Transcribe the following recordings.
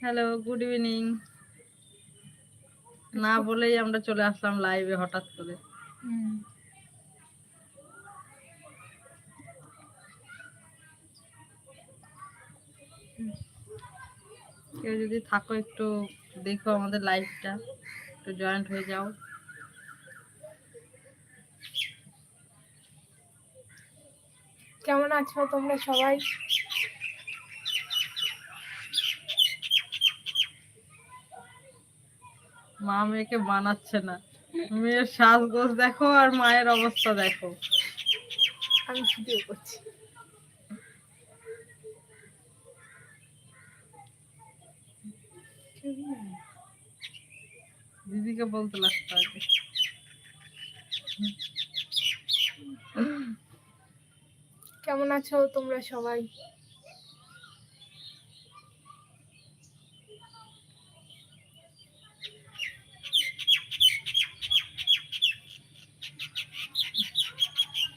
Hello good evening না বলেই আমরা চলে আসলাম লাইভে হঠাৎ করে। কেউ যদি থাকো একটু দেখো আমাদের লাইভটা একটু জয়েন্ট হয়ে যাও। কেমন আছো তোমরা সবাই? মা মেয়েকে বানাচ্ছে না। মেয়ের সাজগোজ দেখো আর মায়ের অবস্থা দেখো। আমি ভিডিও করছি। দিদিকে বলতে লাগতো আগে। কেমন আছো তোমরা সবাই?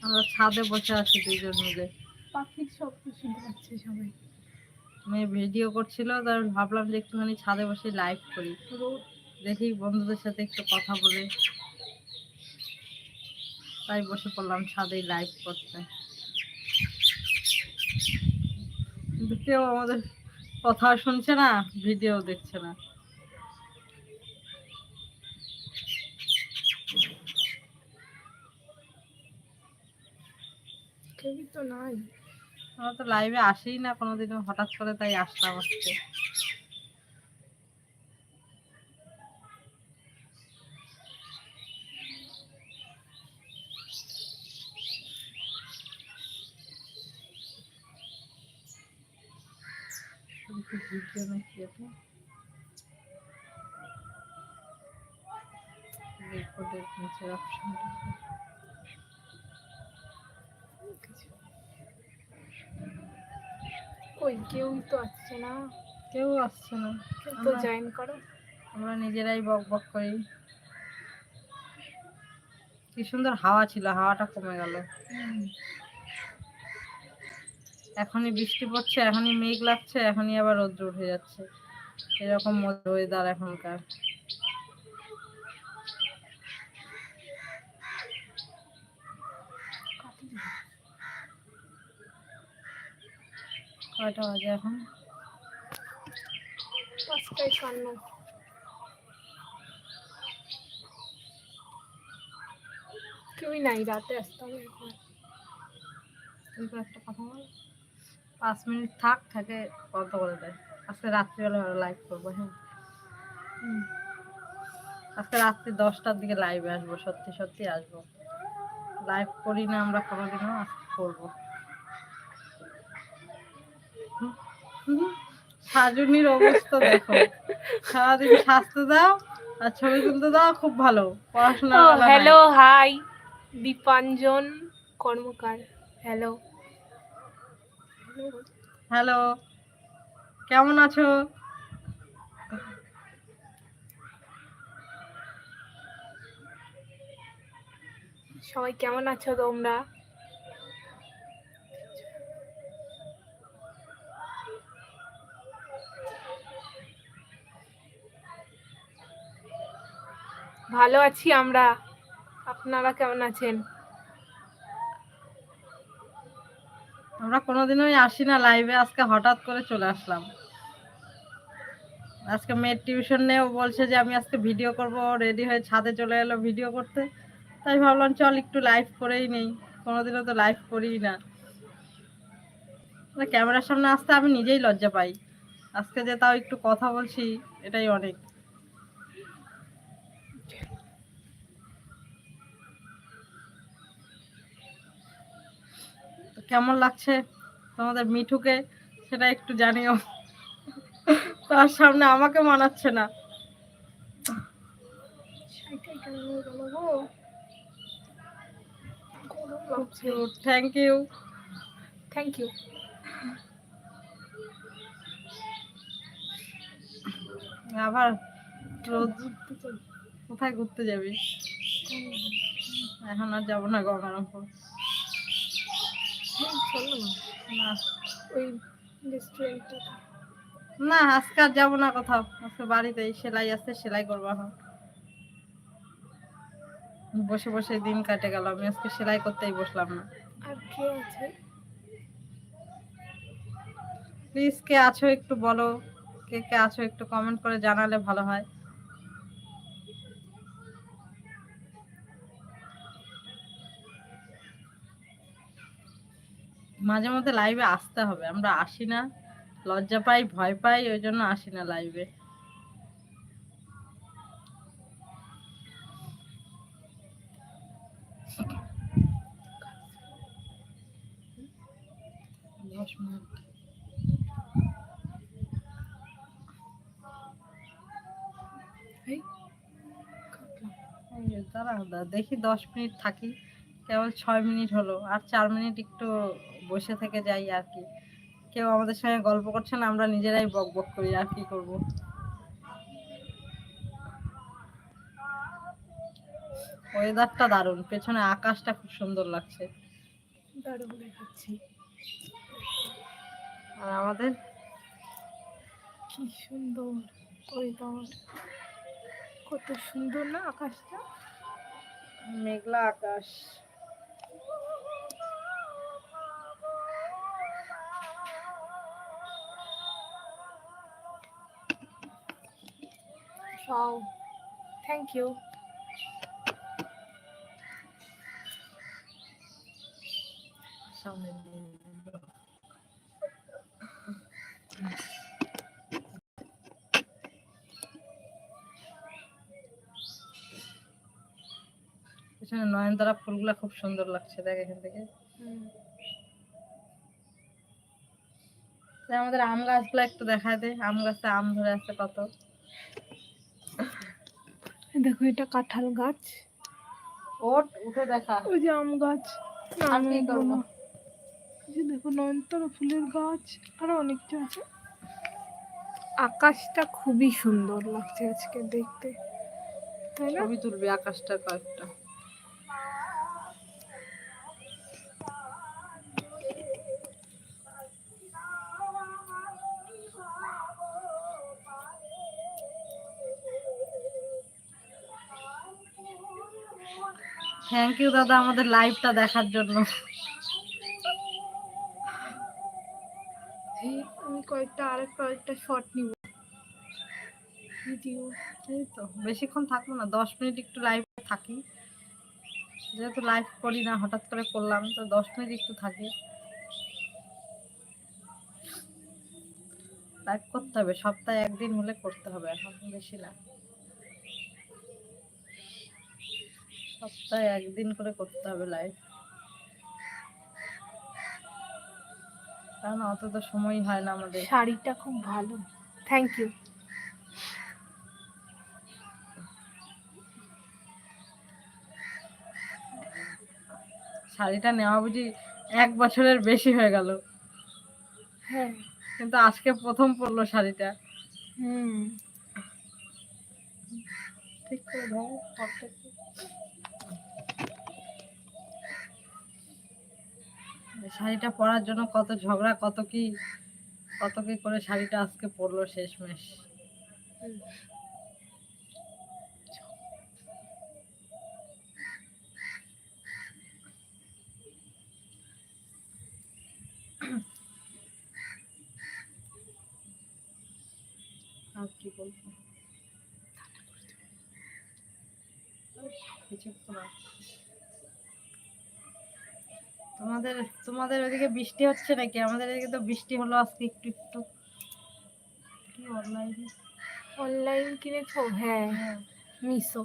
আমরা ছাদে বসে আছি দুইজন মিলে। পাখির শব্দ শুনতে পাচ্ছে সবাই। মেয়ে ভিডিও করছিল তার ভাবলাম যে একটুখানি ছাদে বসে লাইভ করি। দেখি বন্ধুদের সাথে একটু কথা বলে। তাই বসে পড়লাম ছাদেই লাইভ করতে। কিন্তু কেউ আমাদের কথা শুনছে না ভিডিও দেখছে না। কেউই তো নাই। আমরা তো লাইভে আসেই না, কোনোদিনও হঠাৎ করে তাই আসলাম আজকে। রেকর্ডের নিচের অপশনটা কই? কেউই তো আসছে না। কেউ আসছে না। কেউ তো জয়েন করো। আমরা নিজেরাই বক বক করি। কি সুন্দর হাওয়া ছিল হাওয়াটা কমে গেল। এখনই বৃষ্টি পড়ছে এখনই মেঘ লাগছে এখনই আবার রোদ্র উঠে যাচ্ছে। এরকম ওয়েদার এখনকার। কয়টা বাজে এখন। পাঁচটায় সান্ন কেউই নাই রাতে আসতে হবে তুই একটা কথা বল। পাঁচ মিনিট থাক থাকে বন্ধ করে দেয় আজকে রাত্রিবেলা লাইভ করব হ্যাঁ? আজকে রাত্রি দশটার দিকে লাইভে আসব সত্যি সত্যি আসব। লাইভ করি না আমরা কোনোদিনও আজকে করব। সাজুনির অবস্থা দেখো। সারাদিন সাজতে দাও আর ছবি তুলতে দাও খুব ভালো। পড়াশোনা hello hi Dipanjan Karmakar. Hello hello কেমন আছো? সবাই কেমন আছো তোমরা? ভালো আছি আমরা। আপনারা কেমন আছেন? আমরা কোনোদিনই আসি না লাইভে আজকে হঠাৎ করে চলে আসলাম। আজকে মেয়ের টিউশন নেও বলছে যে আমি আজকে ভিডিও করব। রেডি হয়ে ছাদে চলে এলো ভিডিও করতে। তাই ভাবলাম চল একটু লাইভ করেই নেই। কোনোদিনও তো লাইভ করিই না। না, ক্যামেরার সামনে আসতে আমি নিজেই লজ্জা পাই। আজকে যে তাও একটু কথা বলছি এটাই অনেক। কেমন লাগছে তোমাদের মিঠুকে সেটা একটু জানিও। তার সামনে আমাকে মানাচ্ছে না? গরম থ্যাংক ইউ থ্যাংক ইউ আবার কোথায় ঘুরতে যাবি? এখন আর যাব না গঙ্গারামপুর। চলো না না ওই রেস্টুরেন্টটা না আজকে আর যাব না কোথাও। আজকে বাড়িতেই সেলাই আছে সেলাই করব এখন। বসে বসে দিন কাটে গেল আমি আজকে সেলাই করতেই বসলাম না। আর কে আছে? প্লিজ কে আছো একটু বলো। কে কে আছো একটু কমেন্ট করে জানালে ভালো হয়। মাঝে মধ্যে লাইভে আসতে হবে। আমরা আসি না, লজ্জা পাই, ভয় পাই, ওই জন্য আসি না লাইভে দেখি দশ মিনিট থাকি। কেবল ছয় মিনিট হলো আর চার মিনিট একটু বসে থেকে যাই আর কি। কেউ আমাদের সঙ্গে গল্প করছে না আমরা নিজেরাই বক বক করি আর কি করব? ওয়েদারটা দারুণ পেছনে আকাশটা খুব সুন্দর লাগছে। দেখাচ্ছি। আর আমাদের? কি সুন্দর ওয়েদার কত সুন্দর না আকাশটা। মেঘলা আকাশ। সামনে দিয়ে দিল। পেছনে নয়নতারা ফুলগুলা খুব সুন্দর লাগছে, দেখ এখান থেকে। আমাদের আম গাছগুলো একটু দেখা দেয় আম গাছে আম ধরে আছে কত। দেখো এটা কাঁঠাল গাছ। ওট উঠে দেখা। ওই যে আম গাছ। আর আমি কি করব? দেখো নয়নতারা ফুলের গাছ। আরও কিছু আছে। আকাশটা খুবই সুন্দর লাগছে আজকে দেখতে। তাই না? ছবি তুলবে আকাশটা কয়েকটা। থ্যাংক ইউ দাদা, আমাদের লাইভটা দেখার জন্য। কয়েকটা, আরেক কয়েকটা শর্ট নিব। ভিডিও এই তো। বেশিক্ষণ থাকব না, দশ মিনিট একটু লাইভ থাকি। যেহেতু লাইভ করি না, হঠাৎ করে করলাম, তো দশ মিনিট একটু থাকি। লাইভ করতে হবে, সপ্তাহে একদিন হলে করতে হবে, এখন বেশি না। সপ্তাহে একদিন করে করতে হবে লাইভ কারণ অত তো সময় হয় না আমাদের। শাড়িটা খুব ভালো। থ্যাংক ইউ শাড়িটা নেওয়া বুঝি এক বছরের বেশি হয়ে গেল। হ্যাঁ। কিন্তু আজকে প্রথম পড়ল শাড়িটা। হুম। ঠিক করে ধরো পরটা একটু। এই শাড়িটা পরার জন্য কত ঝগড়া, কত কি কত কি করে শাড়িটা আজকে পরলো শেষমেশ। আর কি বলব কিছু তো না। তোমাদের তোমাদের ওদিকে বৃষ্টি হচ্ছে নাকি? আমাদের এদিকে তো বৃষ্টি হলো আজকে একটু একটু। কি অনলাইনে অনলাইন কিনেছো হ্যাঁ মিশো।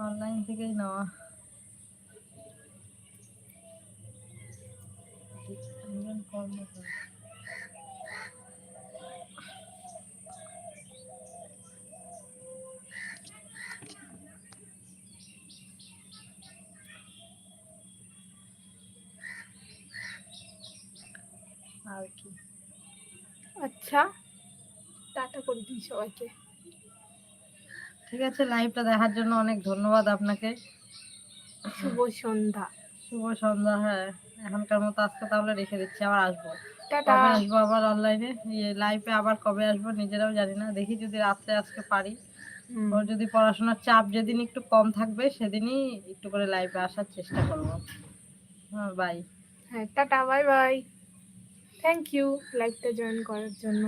অনলাইন থেকেই নেওয়া। ইন্ডিয়ান আচ্ছা। টাটা করে দিই সবাইকে। ঠিক আছে লাইভটা দেখার জন্য অনেক ধন্যবাদ আপনাকে। শুভ সন্ধ্যা। শুভ সন্ধ্যা হ্যাঁ। এখনকার মতো আজকে তাহলে রেখে দিচ্ছি আবার আসব। টাটা। আসব আবার অনলাইনে লাইভে আবার কবে আসব নিজেরাও জানি না। দেখি যদি রাত্রে আজকে পারি। ওর যদি পড়াশোনার চাপ যেদিন একটু কম থাকবে সেদিনই একটু করে লাইভে আসার চেষ্টা করব। হ্যাঁ বাই হ্যাঁ tata bye bye thank you লাইভটা জয়েন করার জন্য।